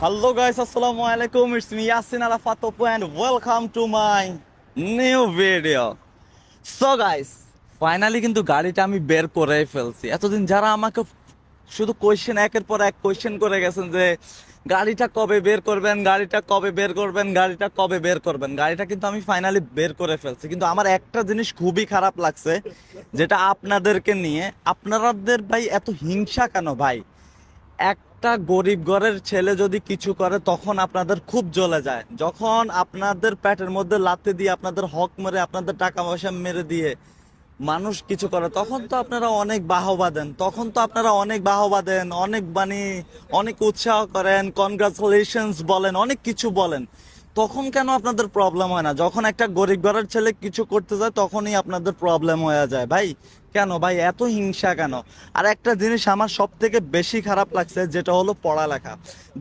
Hello guys, assalamu alaikum. It's me Yasin Arafat Topo and welcome to my new video. So guys, finally কিন্তু গাড়িটা আমি বের করে ফেলছি। এতদিন যারা আমাকে শুধু কোয়েশ্চেন একের পর এক কোয়েশ্চেন করে গেছেন যে গাড়িটা কবে বের করবেন গাড়িটা কবে বের করবেন গাড়িটা কবে বের করবেন। গাড়িটা কিন্তু আমি ফাইনালি বের করে ফেলছি। কিন্তু আমার একটা জিনিস খুবই খারাপ লাগছে যেটা আপনাদেরকে নিয়ে। আপনাদের ভাই এত হিংসা কেন ভাই? একটা গরিব ঘরের ছেলে যদি কিছু করে, তখন আপনাদের খুব জ্বলে যায়। যখন আপনাদের পেটের মধ্যে লাতে দিয়ে আপনাদের হক মেরে আপনাদের টাকা পয়সা মেরে দিয়ে মানুষ কিছু করে, তখন তো আপনারা অনেক বাহবা দেন। তখন তো আপনারা অনেক বাহবা দেন, অনেক বাণী, অনেক উৎসাহ করেন কনগ্রাচুলেশনস বলেন, অনেক কিছু বলেন। তখন কেন আপনাদের প্রবলেম হয় না? যখন একটা গরিব ঘরের ছেলে কিছু করতে যায়, তখনই আপনাদের প্রবলেম হয়ে যায়। ভাই, কেন? ভাই, এত হিংসা কেন? আর একটা জিনিস আমার সব থেকে বেশি খারাপ লাগছে, যেটা হলো পড়ালেখা।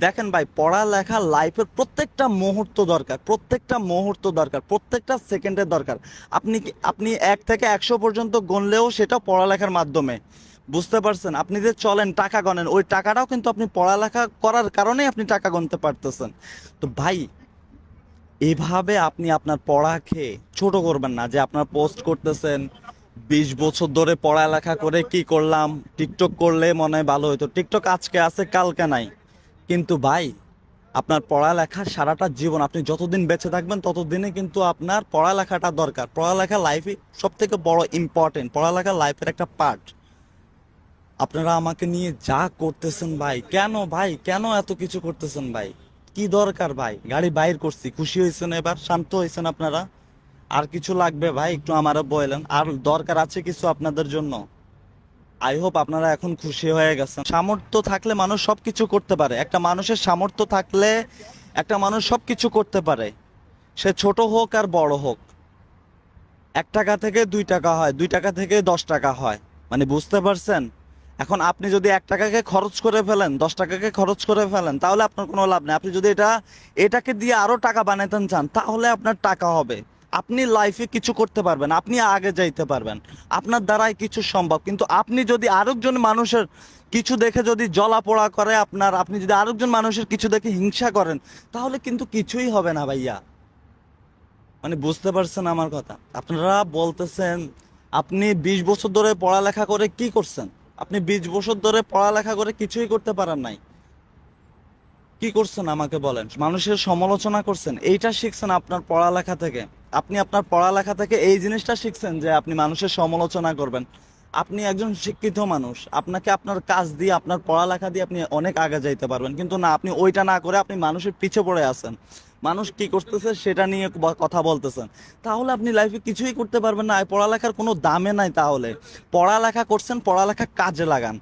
দেখেন ভাই, পড়ালেখা লাইফের প্রত্যেকটা মুহূর্ত দরকার, প্রত্যেকটা মুহূর্ত দরকার, প্রত্যেকটা সেকেন্ডের দরকার। আপনি আপনি এক থেকে একশো পর্যন্ত গণলেও সেটা পড়ালেখার মাধ্যমে। বুঝতে পারছেন? আপনি যে চলেন, টাকা গণেন, ওই টাকাটাও কিন্তু আপনি পড়ালেখা করার কারণেই আপনি টাকা গণতে পারতেছেন। তো ভাই এভাবে আপনি আপনার পড়া খেয়ে ছোট করবেন না, যে আপনার পোস্ট করতেছেন, বিশ বছর ধরে পড়ালেখা করে কি করলাম টিকটক করলে মনে হয় ভালো হতো টিকটক আজকে আছে, কালকে নাই। কিন্তু ভাই, আপনার পড়ালেখা সারাটা জীবন, আপনি যতদিন বেঁচে থাকবেন ততদিনে কিন্তু আপনার পড়ালেখাটা দরকার। পড়ালেখা লাইফে সব থেকে বড় ইম্পর্টেন্ট পড়ালেখা লাইফের একটা পার্ট আপনারা আমাকে নিয়ে যা করতেছেন ভাই, কেন ভাই, কেন এত কিছু করতেছেন ভাই? কি দরকার ভাই? গাড়ি বাইর করছি, খুশি হয়েছেন এবার? শান্ত হয়েছেন আপনারা? আর কিছু লাগবে ভাই? একটু আমারও বলেন। আর দরকার আছে কিছু আপনাদের জন্য? আই হোপ আপনারা এখন খুশি হয়ে গেছেন। সামর্থ্য থাকলে মানুষ সব কিছু করতে পারে। একটা মানুষের সামর্থ্য থাকলে একটা মানুষ সব কিছু করতে পারে। সে ছোট হোক আর বড় হোক। এক টাকা থেকে দুই টাকা হয়। দুই টাকা থেকে দশ টাকা হয়। মানে বুঝতে পারছেন? এখন আপনি যদি এক টাকাকে খরচ করে ফেলেন, দশ টাকাকে খরচ করে ফেলেন, তাহলে আপনার কোনো লাভ নেই। আপনি যদি এটা, এটাকে দিয়ে আরও টাকা বানাইতেন চান, তাহলে আপনার টাকা হবে। আপনি লাইফে কিছু করতে পারবেন, আপনি আগে যাইতে পারবেন। আপনার দ্বারাই কিছু সম্ভব। কিন্তু আপনি যদি আরেকজন মানুষের কিছু দেখে যদি জ্বলা পোড়া করে আপনার, আপনি যদি আরেকজন মানুষের কিছু দেখে হিংসা করেন, তাহলে কিন্তু কিছুই হবে না ভাইয়া। মানে বুঝতে পারছেন আমার কথা? আপনারা বলতেছেন, আপনি বিশ বছর ধরে পড়ালেখা করে কি করছেন? আপনি বিশ বছর ধরে পড়ালেখা করে কিছুই করতে পারেন নাই। কি করছেন আমাকে বলেন? মানুষের সমালোচনা করছেন। এইটা শিখছেন আপনার পড়ালেখা থেকে। আপনি আপনার পড়ালেখা থেকে এই জিনিসটা শিখছেন যে আপনি মানুষের সমালোচনা করবেন। আপনি একজন শিক্ষিত মানুষ, আপনাকে আপনার কাজ দিয়ে, আপনার পড়ালেখা দিয়ে আপনি অনেক আগে যাইতে পারবেন। কিন্তু না, আপনি ওইটা না করে আপনি মানুষের পিছে পড়ে আছেন। মানুষ কি করতেছে সেটা নিয়ে কথা বলতেছেন। তাহলে আপনি লাইফে কিছুই করতে পারবেন না। পড়ালেখার কোনো দামে নাই তাহলে। পড়ালেখা করছেন, পড়ালেখা কাজে লাগান।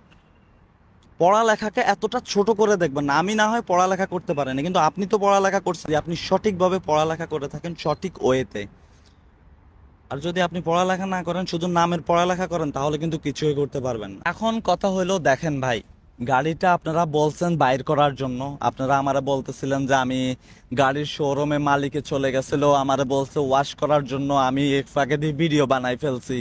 পড়ালেখাকে এতটা ছোট করে দেখবেন আমি না হয় পড়ালেখা করতে পারেনি, কিন্তু আপনি তো পড়ালেখা করছেন। আপনি সঠিকভাবে পড়ালেখা করে থাকেন সঠিক ওয়েতে। আর যদি আপনি পড়ালেখা না করেন, শুধু নামের পড়ালেখা করেন, তাহলে কিন্তু কিছুই করতে পারবেন এখন কথা হলো, দেখেন ভাই গাড়িটা আপনারা বলছেন বাইর করার জন্য। আপনারা আমারে বলতেছিলেন যে আমি গাড়ির শোরুমে মালিকে চলে গেছিল, আমারে বলছে ওয়াশ করার জন্য আমি এক ফাঁকে দিয়ে ভিডিও বানাই ফেলছি।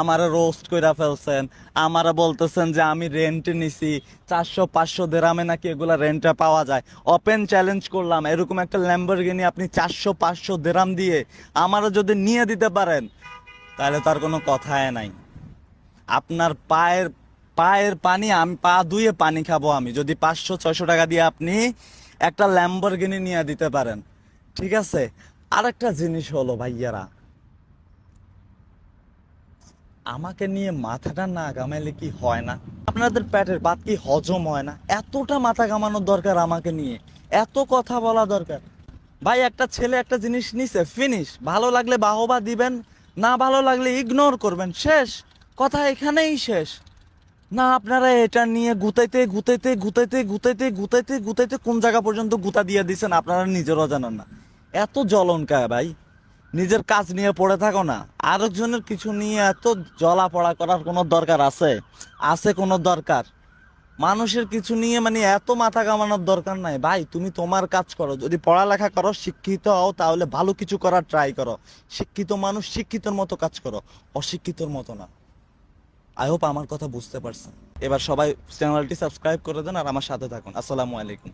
আমারে রোস্ট কইরা ফেলছেন, আমারে বলতেছেন যে আমি রেন্টে নিছি, চারশো, পাঁচশো দেরামে নাকি এগুলা রেন্টে পাওয়া যায়। ওপেন চ্যালেঞ্জ করলাম, এরকম একটা ল্যাম্বরগিনি আপনি চারশো, পাঁচশো দেরাম দিয়ে আমারে যদি নিয়ে দিতে পারেন, তাহলে তার কোনো কথাই নাই। আপনার পায়ের পায়ের পানি, আমি পা ধুয়ে পানি খাব আমি। যদি পাঁচশো, ছয়শো টাকা দিয়ে আপনি একটা ল্যাম্বরগিনি নিয়ে দিতে পারেন। ঠিক আছে? আর একটা জিনিস হলো ভাইয়ারা, আমাকে নিয়ে মাথাটা না গামাইলে কি হয় না? আপনাদের পেটের ভাত কি হজম হয় না? এতটা মাথা কামানোর দরকার আমাকে নিয়ে। এত কথা বলা দরকার। ভাই, একটা ছেলে একটা জিনিস নিছে ফিনিশ ভালো লাগলে বাহবা দিবেন, না ভালো লাগলে ইগনোর করবেন, শেষ। কথা এখানেই শেষ। না, আপনারা এটা নিয়ে গুতাইতে গুতাইতে গুতাইতে গুতাইতে গুতাইতে গুতাইতে কোন জায়গা পর্যন্ত গুতা দিয়ে দিছেন, আপনারা নিজেরও জানেন না। এত জ্বলন কায় ভাই। নিজের কাজ নিয়ে পড়ে থাকো না। আরেকজনের কিছু নিয়ে এত জ্বলা পড়া করার কোনো দরকার আছে? আছে কোনো দরকার? মানুষের কিছু নিয়ে মানে এত মাথা কামানোর দরকার নাই। ভাই, তুমি তোমার কাজ করো। যদি পড়ালেখা করো, শিক্ষিত হও, তাহলে ভালো কিছু করার ট্রাই করো। শিক্ষিত মানুষ শিক্ষিতর মতো কাজ করো। অশিক্ষিতর মতো না। আই হোপ আমার কথা বুঝতে পারছেন। এবার সবাই চ্যানেলটি সাবস্ক্রাইব করে দেন আর আমার সাথে থাকুন। আসসালামু আলাইকুম।